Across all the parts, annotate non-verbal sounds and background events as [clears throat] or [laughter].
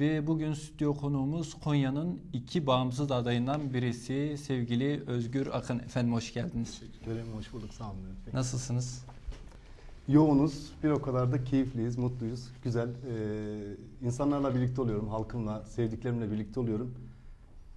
Ve bugün stüdyo konuğumuz Konya'nın iki bağımsız adayından birisi sevgili Özgür Akın. Efendim hoş geldiniz. Teşekkür ederim, hoş bulduk. Sağ olun. Bey. Nasılsınız? Yoğunuz, bir o kadar da keyifliyiz, mutluyuz. Güzel. Ee, insanlarla birlikte oluyorum, halkımla, sevdiklerimle birlikte oluyorum.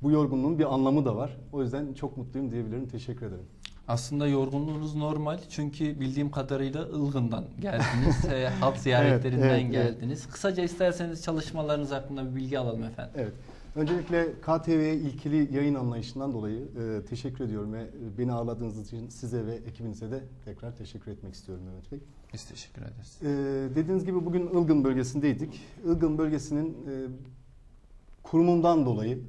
Bu yorgunluğun bir anlamı da var. O yüzden çok mutluyum diyebilirim. Teşekkür ederim. Aslında yorgunluğunuz normal çünkü bildiğim kadarıyla Ilgın'dan geldiniz. [laughs] e, halk ziyaretlerinden Evet, evet, geldiniz. Kısaca isterseniz çalışmalarınız hakkında bir bilgi alalım efendim. Evet. Öncelikle KTV'ye ilkili yayın anlayışından dolayı e, teşekkür ediyorum ve beni ağırladığınız için size ve ekibinize de tekrar teşekkür etmek istiyorum Mehmet Bey. Biz teşekkür ederiz. Ee, dediğiniz gibi bugün Ilgın bölgesindeydik. Ilgın bölgesinin e, kurumumdan dolayı,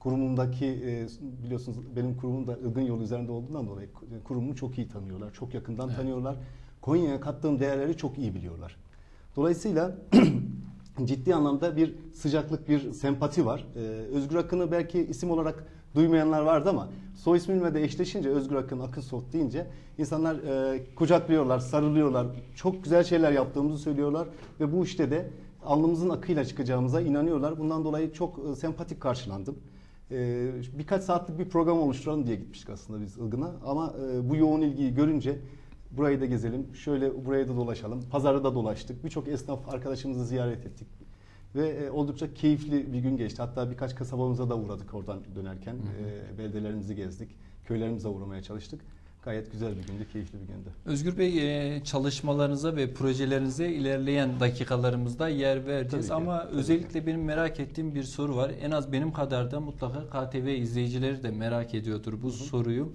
kurumumdaki e, biliyorsunuz benim kurumum da Ilgın yolu üzerinde olduğundan dolayı e, kurumumu çok iyi tanıyorlar, çok yakından Evet. tanıyorlar. Konya'ya kattığım değerleri çok iyi biliyorlar. Dolayısıyla [clears throat] ciddi anlamda bir sıcaklık, bir sempati var. Ee, Özgür Akın'ı belki isim olarak duymayanlar vardı ama soy ismimle de eşleşince Özgür Akın, Akın Soft deyince insanlar e, kucaklıyorlar, sarılıyorlar. Çok güzel şeyler yaptığımızı söylüyorlar ve bu işte de alnımızın akıyla çıkacağımıza inanıyorlar. Bundan dolayı çok e, sempatik karşılandım. Ee, birkaç saatlik bir program oluşturalım diye gitmiştik aslında biz Ilgın'a. Ama e, bu yoğun ilgiyi görünce burayı da gezelim, şöyle buraya da dolaşalım, pazarı da dolaştık, birçok esnaf arkadaşımızı ziyaret ettik. Ve e, oldukça keyifli bir gün geçti. Hatta birkaç kasabamıza da uğradık oradan dönerken, E, beldelerimizi gezdik, köylerimize uğramaya çalıştık. Gayet güzel bir gündü, keyifli bir gündü. Özgür Bey e, çalışmalarınıza ve projelerinize ilerleyen dakikalarımızda yer vereceğiz ki, ama tabii özellikle benim merak ettiğim bir soru var. En az benim kadar da mutlaka KTV izleyicileri de merak ediyordur bu soruyu.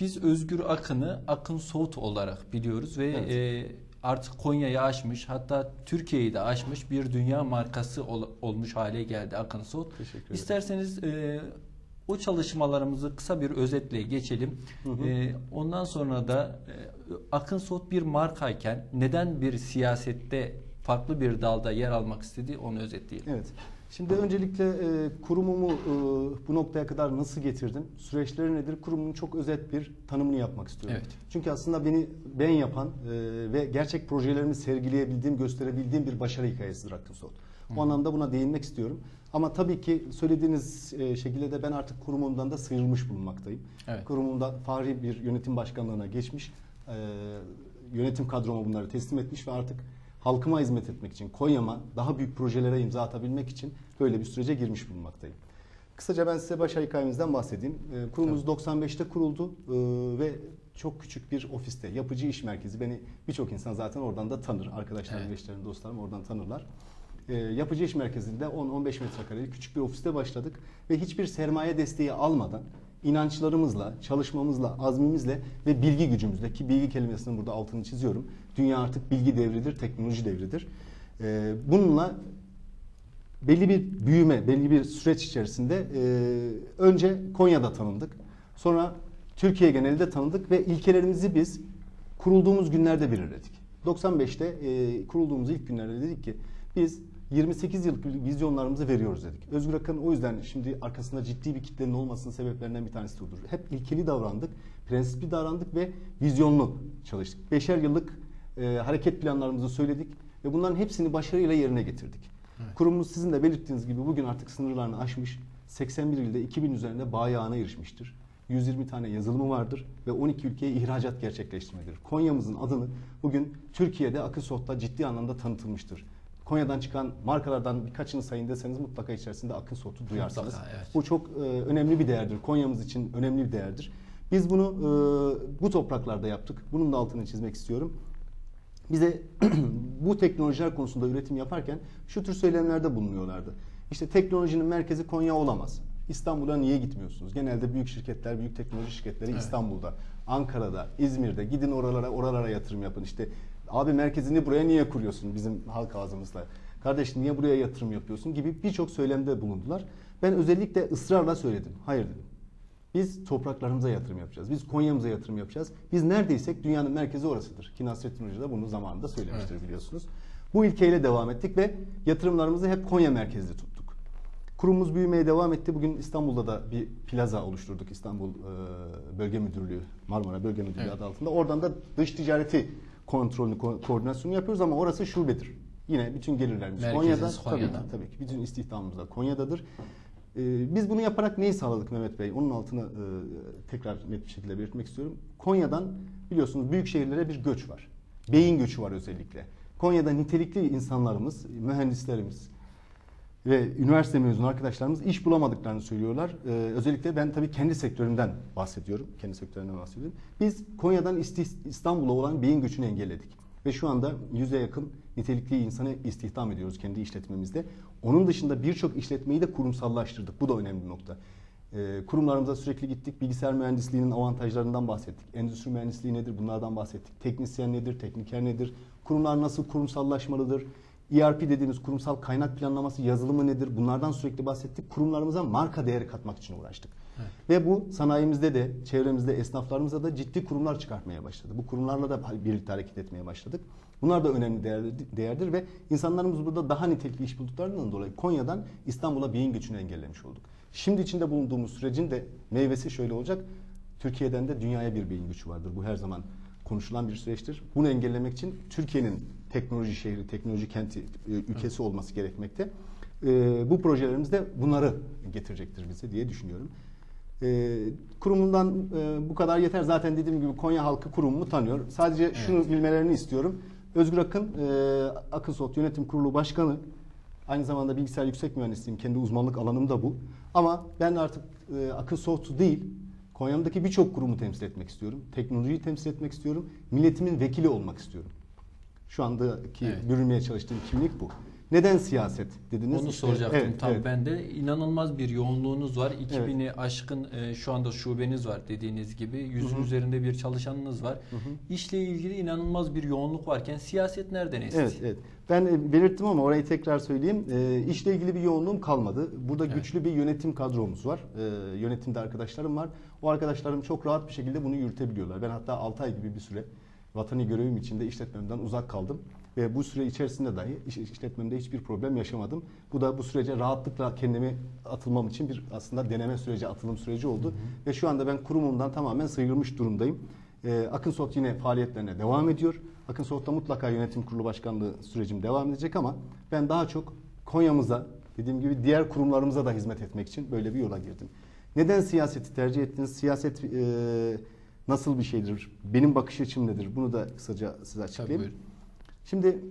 Biz Özgür Akın'ı Akın Soğut olarak biliyoruz ve Evet. e, artık Konya'yı aşmış hatta Türkiye'yi de aşmış bir dünya markası ol- olmuş hale geldi Akın Soğut. İsterseniz e, o çalışmalarımızı kısa bir özetle geçelim. Hı hı. E, ondan sonra da e, Akın Soğut bir markayken neden bir siyasette farklı bir dalda yer almak istedi onu özetleyelim. Evet. Şimdi öncelikle e, kurumumu e, bu noktaya kadar nasıl getirdim? Süreçleri nedir? Kurumumun çok özet bir tanımını yapmak istiyorum. Evet. Çünkü aslında beni ben yapan e, ve gerçek projelerimi sergileyebildiğim, gösterebildiğim bir başarı hikayesidir Akınsol. Bu anlamda buna değinmek istiyorum. Ama tabii ki söylediğiniz e, şekilde de ben artık kurumumdan da sıyrılmış bulunmaktayım. Evet. Kurumumda fahri bir yönetim başkanlığına geçmiş, e, yönetim kadroma bunları teslim etmiş ve artık halkıma hizmet etmek için, Konya'ma daha büyük projelere imza atabilmek için böyle bir sürece girmiş bulunmaktayım. Kısaca ben size başarı hikayemizden bahsedeyim. E, kurumumuz 95'te kuruldu e, ve çok küçük bir ofiste, yapıcı iş merkezi. Beni birçok insan zaten oradan da tanır. Arkadaşlarım, Evet. eşlerim, dostlarım oradan tanırlar. E, yapıcı iş merkezinde 10-15 metrekareli küçük bir ofiste başladık ve hiçbir sermaye desteği almadan inançlarımızla, çalışmamızla, azmimizle ve bilgi gücümüzle ki bilgi kelimesinin burada altını çiziyorum. Dünya artık bilgi devridir, teknoloji devridir. E, bununla belli bir büyüme, belli bir süreç içerisinde e, önce Konya'da tanındık. Sonra Türkiye genelinde tanındık ve ilkelerimizi biz kurulduğumuz günlerde belirledik. 95'te e, kurulduğumuz ilk günlerde dedik ki biz 28 yıllık vizyonlarımızı veriyoruz dedik. Özgür Akın o yüzden şimdi arkasında ciddi bir kitlenin olmasının sebeplerinden bir tanesi de odur. Hep ilkeli davrandık, prensipli davrandık ve vizyonlu çalıştık. Beşer yıllık e, hareket planlarımızı söyledik ve bunların hepsini başarıyla yerine getirdik. Kurumumuz sizin de belirttiğiniz gibi bugün artık sınırlarını aşmış. 81 ilde 2000 üzerinde bayağına erişmiştir. 120 tane yazılımı vardır ve 12 ülkeye ihracat gerçekleştirmedir. Konya'mızın adını bugün Türkiye'de Akınsoft'ta ciddi anlamda tanıtılmıştır. Konya'dan çıkan markalardan birkaçını sayın deseniz mutlaka içerisinde Akınsoft'u duyarsınız. Mutlaka, evet. Bu çok e, önemli bir değerdir. Konya'mız için önemli bir değerdir. Biz bunu e, bu topraklarda yaptık. Bunun da altını çizmek istiyorum bize [clears throat] bu teknolojiler konusunda üretim yaparken şu tür söylemlerde bulunuyorlardı. İşte teknolojinin merkezi Konya olamaz. İstanbul'a niye gitmiyorsunuz? Genelde büyük şirketler, büyük teknoloji şirketleri Evet. İstanbul'da, Ankara'da, İzmir'de gidin oralara oralara yatırım yapın. İşte abi merkezini buraya niye kuruyorsun bizim halk ağzımızla? Kardeş niye buraya yatırım yapıyorsun gibi birçok söylemde bulundular. Ben özellikle ısrarla söyledim. Hayır dedim. Biz topraklarımıza yatırım yapacağız. Biz Konya'mıza yatırım yapacağız. Biz neredeysek dünyanın merkezi orasıdır. Ki Nasrettin Hoca da bunu zamanında söylemiştir biliyorsunuz. Bu ilkeyle devam ettik ve yatırımlarımızı hep Konya merkezli tuttuk. Kurumumuz büyümeye devam etti. Bugün İstanbul'da da bir plaza oluşturduk. İstanbul Bölge Müdürlüğü, Marmara Bölge Müdürlüğü Evet. adı altında. Oradan da dış ticareti kontrolünü, ko- koordinasyonu yapıyoruz ama orası şubedir. Yine bütün gelirlerimiz Merkeziniz Konya'da. Konya'da. Tabii ki, tabii ki. Bütün istihdamımız da Konya'dadır. Ee, biz bunu yaparak neyi sağladık Mehmet Bey? Onun altını e, tekrar net bir şekilde belirtmek istiyorum. Konya'dan biliyorsunuz büyük şehirlere bir göç var. Beyin göçü var özellikle. Konya'da nitelikli insanlarımız, mühendislerimiz ve üniversite mezunu arkadaşlarımız iş bulamadıklarını söylüyorlar. Ee, özellikle ben tabii kendi sektörümden bahsediyorum. Kendi sektörümden bahsediyorum. Biz Konya'dan İstanbul'a olan beyin göçünü engelledik. Ve şu anda yüze yakın nitelikli insanı istihdam ediyoruz kendi işletmemizde. Onun dışında birçok işletmeyi de kurumsallaştırdık. Bu da önemli bir nokta. Ee, kurumlarımıza sürekli gittik. Bilgisayar mühendisliğinin avantajlarından bahsettik. Endüstri mühendisliği nedir? Bunlardan bahsettik. Teknisyen nedir? Tekniker nedir? Kurumlar nasıl kurumsallaşmalıdır? ERP dediğimiz kurumsal kaynak planlaması yazılımı nedir? Bunlardan sürekli bahsettik. Kurumlarımıza marka değeri katmak için uğraştık. Ve bu sanayimizde de, çevremizde, esnaflarımıza da ciddi kurumlar çıkartmaya başladı. Bu kurumlarla da birlikte hareket etmeye başladık. Bunlar da önemli değerdir ve insanlarımız burada daha nitelikli iş bulduklarından dolayı Konya'dan İstanbul'a beyin göçünü engellemiş olduk. Şimdi içinde bulunduğumuz sürecin de meyvesi şöyle olacak. Türkiye'den de dünyaya bir beyin göçü vardır. Bu her zaman konuşulan bir süreçtir. Bunu engellemek için Türkiye'nin teknoloji şehri, teknoloji kenti, e, ülkesi olması gerekmekte. E, bu projelerimiz de bunları getirecektir bize diye düşünüyorum. E, kurumundan bu kadar yeter. Zaten dediğim gibi Konya halkı kurumumu tanıyor. Sadece şunu bilmelerini istiyorum. Özgür Akın, Akın Soft Yönetim Kurulu Başkanı. Aynı zamanda bilgisayar yüksek mühendisliğim. Kendi uzmanlık alanım da bu. Ama ben artık e, Akın Soft değil, Konya'mdaki birçok kurumu temsil etmek istiyorum. Teknolojiyi temsil etmek istiyorum. Milletimin vekili olmak istiyorum. Şu andaki Evet. bürünmeye çalıştığım kimlik bu. Neden siyaset dediniz? Onu soracaktım evet, tam evet. ben de. İnanılmaz bir yoğunluğunuz var. 2000'i aşkın e, şu anda şubeniz var dediğiniz gibi. Yüzün üzerinde bir çalışanınız var. İşle ilgili inanılmaz bir yoğunluk varken siyaset nereden esti? Evet, evet. Ben e, belirttim ama orayı tekrar söyleyeyim. E, işle ilgili bir yoğunluğum kalmadı. Burada Evet. güçlü bir yönetim kadromuz var. E, yönetimde arkadaşlarım var. O arkadaşlarım çok rahat bir şekilde bunu yürütebiliyorlar. Ben hatta 6 ay gibi bir süre vatani görevim içinde işletmemden uzak kaldım. Ve bu süre içerisinde dahi iş- işletmemde hiçbir problem yaşamadım. Bu da bu sürece rahatlıkla kendimi atılmam için bir aslında deneme süreci, atılım süreci oldu. Ve şu anda ben kurumumdan tamamen sıyrılmış durumdayım. Ee, Akınsoft yine faaliyetlerine devam ediyor. Akınsoft'ta mutlaka yönetim kurulu başkanlığı sürecim devam edecek ama ben daha çok Konya'mıza, dediğim gibi diğer kurumlarımıza da hizmet etmek için böyle bir yola girdim. Neden siyaseti tercih ettiniz? Siyaset e, nasıl bir şeydir? Benim bakış açım nedir? Bunu da kısaca size Tabii açıklayayım. buyurun. Şimdi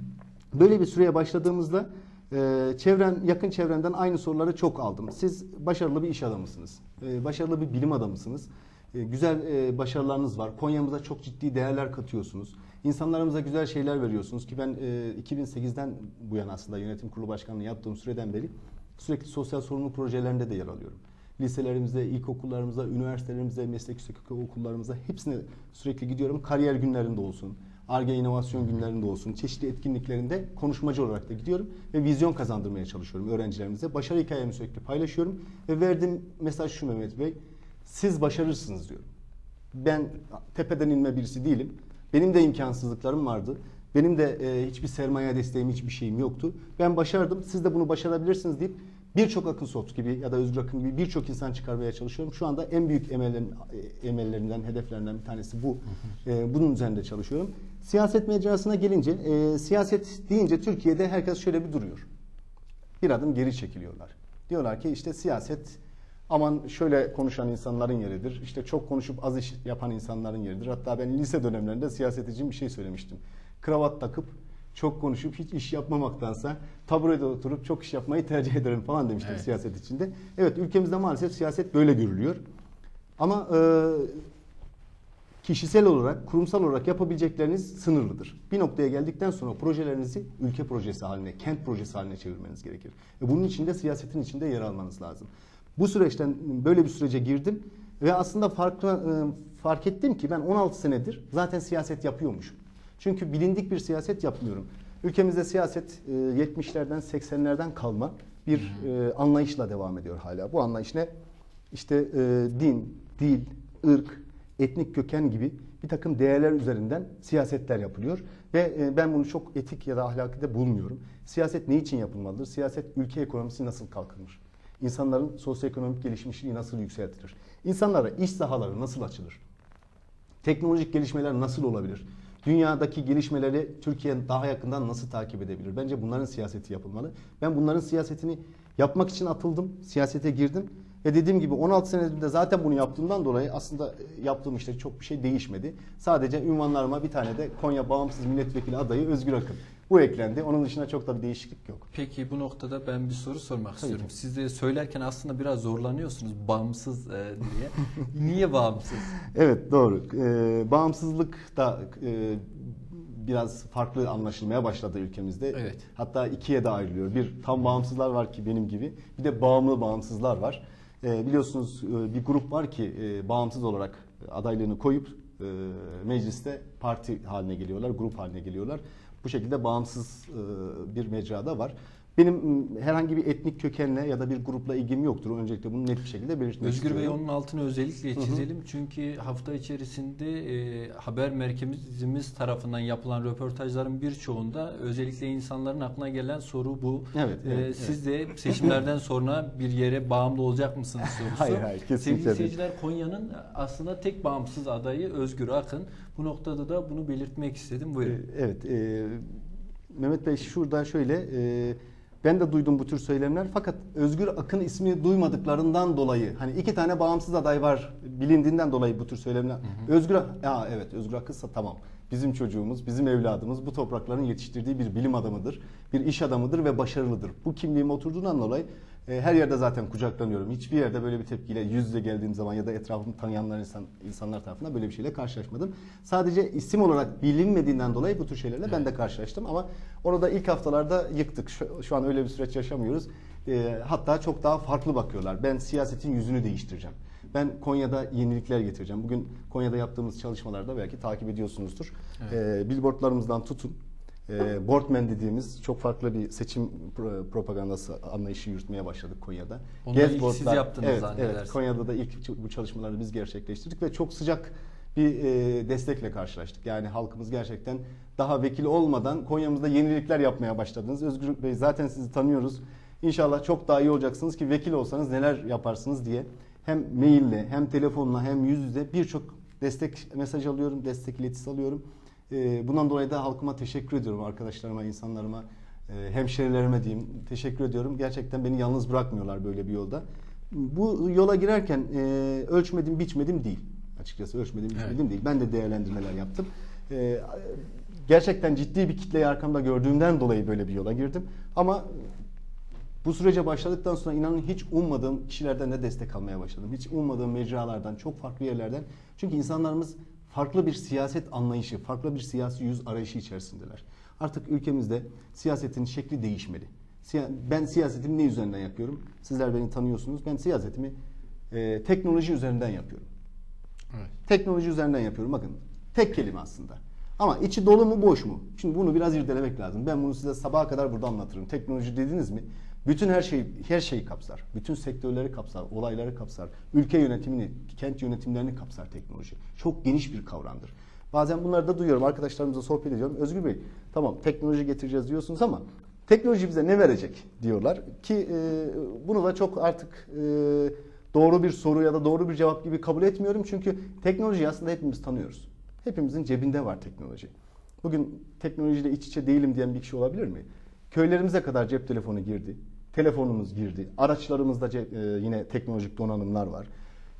[clears throat] böyle bir süreye başladığımızda e, çevren, yakın çevremden aynı soruları çok aldım. Siz başarılı bir iş adamısınız. E, başarılı bir bilim adamısınız. E, güzel e, başarılarınız var. Konya'mıza çok ciddi değerler katıyorsunuz. İnsanlarımıza güzel şeyler veriyorsunuz ki ben e, 2008'den bu yana aslında yönetim kurulu başkanlığı yaptığım süreden beri sürekli sosyal sorumluluk projelerinde de yer alıyorum. Liselerimizde, ilkokullarımızda, üniversitelerimizde, meslek yüksek okullarımızda hepsine sürekli gidiyorum. Kariyer günlerinde olsun, ARGE inovasyon günlerinde olsun, çeşitli etkinliklerinde konuşmacı olarak da gidiyorum ve vizyon kazandırmaya çalışıyorum öğrencilerimize. Başarı hikayemi sürekli paylaşıyorum ve verdiğim mesaj şu Mehmet Bey, siz başarırsınız diyorum. Ben tepeden inme birisi değilim. Benim de imkansızlıklarım vardı. Benim de e, hiçbir sermaye desteğim, hiçbir şeyim yoktu. Ben başardım. Siz de bunu başarabilirsiniz deyip birçok Akın Soft gibi ya da Özgür Akın gibi birçok insan çıkarmaya çalışıyorum. Şu anda en büyük emellerim, e, emellerimden, hedeflerimden bir tanesi bu. E, bunun üzerinde çalışıyorum. Siyaset mecrasına gelince, e, siyaset deyince Türkiye'de herkes şöyle bir duruyor. Bir adım geri çekiliyorlar. Diyorlar ki işte siyaset aman şöyle konuşan insanların yeridir. İşte çok konuşup az iş yapan insanların yeridir. Hatta ben lise dönemlerinde siyaset için bir şey söylemiştim. Kravat takıp çok konuşup hiç iş yapmamaktansa taburede oturup çok iş yapmayı tercih ederim falan demiştim Evet. siyaset içinde. Evet ülkemizde maalesef siyaset böyle görülüyor. Ama e, kişisel olarak, kurumsal olarak yapabilecekleriniz sınırlıdır. Bir noktaya geldikten sonra projelerinizi ülke projesi haline, kent projesi haline çevirmeniz gerekir. Ve bunun için de siyasetin içinde yer almanız lazım. Bu süreçten böyle bir sürece girdim ve aslında farklı e, fark ettim ki ben 16 senedir zaten siyaset yapıyormuşum. Çünkü bilindik bir siyaset yapmıyorum. Ülkemizde siyaset e, 70'lerden 80'lerden kalma bir e, anlayışla devam ediyor hala. Bu anlayış ne? İşte e, din, dil, ırk, etnik köken gibi bir takım değerler üzerinden siyasetler yapılıyor. Ve e, ben bunu çok etik ya da ahlaki de bulmuyorum. Siyaset ne için yapılmalıdır? Siyaset ülke ekonomisi nasıl kalkınır? İnsanların sosyoekonomik gelişmişliği nasıl yükseltilir? İnsanlara iş sahaları nasıl açılır? Teknolojik gelişmeler nasıl olabilir? Dünyadaki gelişmeleri Türkiye daha yakından nasıl takip edebilir? Bence bunların siyaseti yapılmalı. Ben bunların siyasetini yapmak için atıldım, siyasete girdim. Ve dediğim gibi 16 senedir zaten bunu yaptığımdan dolayı aslında yaptığım işte çok bir şey değişmedi. Sadece ünvanlarıma bir tane de Konya Bağımsız Milletvekili adayı Özgür Akın. Bu eklendi. Onun dışında çok da bir değişiklik yok. Peki bu noktada ben bir soru sormak Tabii istiyorum. ki. Siz de söylerken aslında biraz zorlanıyorsunuz bağımsız e, diye. [laughs] Niye bağımsız? Evet doğru. Ee, bağımsızlık da e, biraz farklı anlaşılmaya başladı ülkemizde. Evet. Hatta ikiye de ayrılıyor. Bir tam bağımsızlar var ki benim gibi. Bir de bağımlı bağımsızlar var. Ee, biliyorsunuz e, bir grup var ki e, bağımsız olarak adaylığını koyup e, mecliste parti haline geliyorlar, grup haline geliyorlar. Bu şekilde bağımsız bir mecrada var. Benim m, herhangi bir etnik kökenle ya da bir grupla ilgim yoktur. Öncelikle bunu net bir şekilde belirtmek Özgür Bey istiyorum. onun altını özellikle çizelim. Çünkü hafta içerisinde e, haber merkezimiz tarafından yapılan röportajların birçoğunda özellikle insanların aklına gelen soru bu. Evet, E, evet, siz de seçimlerden sonra bir yere bağımlı olacak mısınız sorusu. [laughs] Hayır, hayır, kesinlikle Sevgili seyirciler Konya'nın aslında tek bağımsız adayı Özgür Akın. Bu noktada da bunu belirtmek istedim. Buyurun. Evet. e, Mehmet Bey şurada şöyle e, ben de duydum bu tür söylemler fakat Özgür Akın ismini duymadıklarından dolayı hani iki tane bağımsız aday var bilindiğinden dolayı bu tür söylemler. Özgür ya evet Özgür Akınsa tamam. Bizim çocuğumuz, bizim evladımız bu toprakların yetiştirdiği bir bilim adamıdır, bir iş adamıdır ve başarılıdır. Bu kimliğime oturduğundan dolayı her yerde zaten kucaklanıyorum. Hiçbir yerde böyle bir tepkiyle yüz yüze geldiğim zaman ya da etrafımı tanıyanlar insan, insanlar tarafından böyle bir şeyle karşılaşmadım. Sadece isim olarak bilinmediğinden dolayı bu tür şeylerle ben de karşılaştım ama orada ilk haftalarda yıktık. Şu, şu an öyle bir süreç yaşamıyoruz. E, hatta çok daha farklı bakıyorlar. Ben siyasetin yüzünü değiştireceğim. Ben Konya'da yenilikler getireceğim. Bugün Konya'da yaptığımız çalışmalarda belki takip ediyorsunuzdur. E, billboardlarımızdan tutun. E, Boardman dediğimiz çok farklı bir seçim pro- propagandası anlayışı yürütmeye başladık Konya'da. Onu ilk siz yaptınız evet. Evet, Konya'da da ilk bu çalışmaları biz gerçekleştirdik ve çok sıcak bir e, destekle karşılaştık. Yani halkımız gerçekten daha vekil olmadan Konya'mızda yenilikler yapmaya başladınız. Özgür Bey zaten sizi tanıyoruz. İnşallah çok daha iyi olacaksınız ki vekil olsanız neler yaparsınız diye hem maille hem telefonla hem yüz yüze birçok destek mesaj alıyorum, destek iletisi alıyorum. E, bundan dolayı da halkıma teşekkür ediyorum arkadaşlarıma, insanlarıma, e, hemşerilerime diyeyim. Teşekkür ediyorum. Gerçekten beni yalnız bırakmıyorlar böyle bir yolda. Bu yola girerken e, ölçmedim, biçmedim değil. Açıkçası ölçmedim, biçmedim Evet. değil. Ben de değerlendirmeler yaptım. E, gerçekten ciddi bir kitleyi arkamda gördüğümden dolayı böyle bir yola girdim. Ama bu sürece başladıktan sonra inanın hiç ummadığım kişilerden de destek almaya başladım. Hiç ummadığım mecralardan, çok farklı yerlerden. Çünkü insanlarımız farklı bir siyaset anlayışı, farklı bir siyasi yüz arayışı içerisindeler. Artık ülkemizde siyasetin şekli değişmeli. Ben siyasetimi ne üzerinden yapıyorum? Sizler beni tanıyorsunuz. Ben siyasetimi e, teknoloji üzerinden yapıyorum. Evet. Teknoloji üzerinden yapıyorum. Bakın tek kelime aslında. Ama içi dolu mu boş mu? Şimdi bunu biraz irdelemek lazım. Ben bunu size sabaha kadar burada anlatırım. Teknoloji dediniz mi? Bütün her şey her şeyi kapsar. Bütün sektörleri kapsar, olayları kapsar. Ülke yönetimini, kent yönetimlerini kapsar teknoloji. Çok geniş bir kavramdır. Bazen bunları da duyuyorum. Arkadaşlarımızla sohbet ediyorum. Özgür Bey, tamam teknoloji getireceğiz diyorsunuz ama teknoloji bize ne verecek diyorlar ki e, bunu da çok artık e, doğru bir soru ya da doğru bir cevap gibi kabul etmiyorum. Çünkü teknolojiyi aslında hepimiz tanıyoruz. Hepimizin cebinde var teknoloji. Bugün teknolojiyle iç içe değilim diyen bir kişi olabilir mi? Köylerimize kadar cep telefonu girdi. Telefonumuz girdi. Araçlarımızda e, yine teknolojik donanımlar var.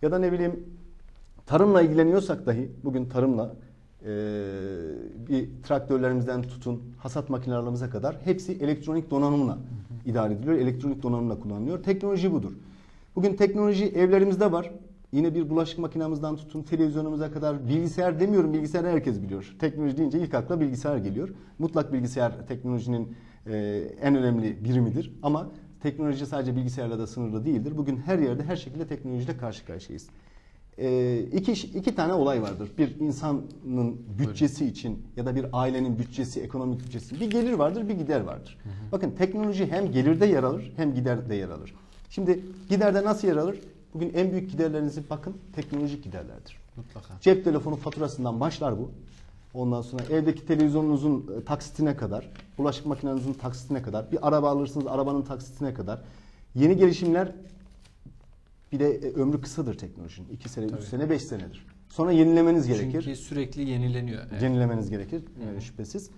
Ya da ne bileyim tarımla ilgileniyorsak dahi bugün tarımla e, bir traktörlerimizden tutun hasat makinelerimize kadar hepsi elektronik donanımla idare ediliyor. Elektronik donanımla kullanılıyor. Teknoloji budur. Bugün teknoloji evlerimizde var. Yine bir bulaşık makinamızdan tutun televizyonumuza kadar bilgisayar demiyorum bilgisayar herkes biliyor. Teknoloji deyince ilk akla bilgisayar geliyor. Mutlak bilgisayar teknolojinin e, en önemli birimidir. Ama teknoloji sadece bilgisayarla da sınırlı değildir. Bugün her yerde her şekilde teknolojiyle karşı karşıyayız. E, iki, iki tane olay vardır. Bir insanın bütçesi için ya da bir ailenin bütçesi, ekonomik bütçesi. Bir gelir vardır, bir gider vardır. Bakın teknoloji hem gelirde yer alır hem giderde yer alır. Şimdi giderde nasıl yer alır? Bugün en büyük giderlerinizi bakın teknolojik giderlerdir. Mutlaka. Cep telefonu faturasından başlar bu. Ondan sonra evdeki televizyonunuzun e, taksitine kadar, bulaşık makinenizin taksitine kadar, bir araba alırsınız arabanın taksitine kadar. Yeni gelişimler bir de e, ömrü kısadır teknolojinin. 2 sene, 3 Tabii. sene, 5 senedir. Sonra yenilemeniz gerekir. Çünkü sürekli yenileniyor. Evet. Yenilemeniz gerekir e, şüphesiz.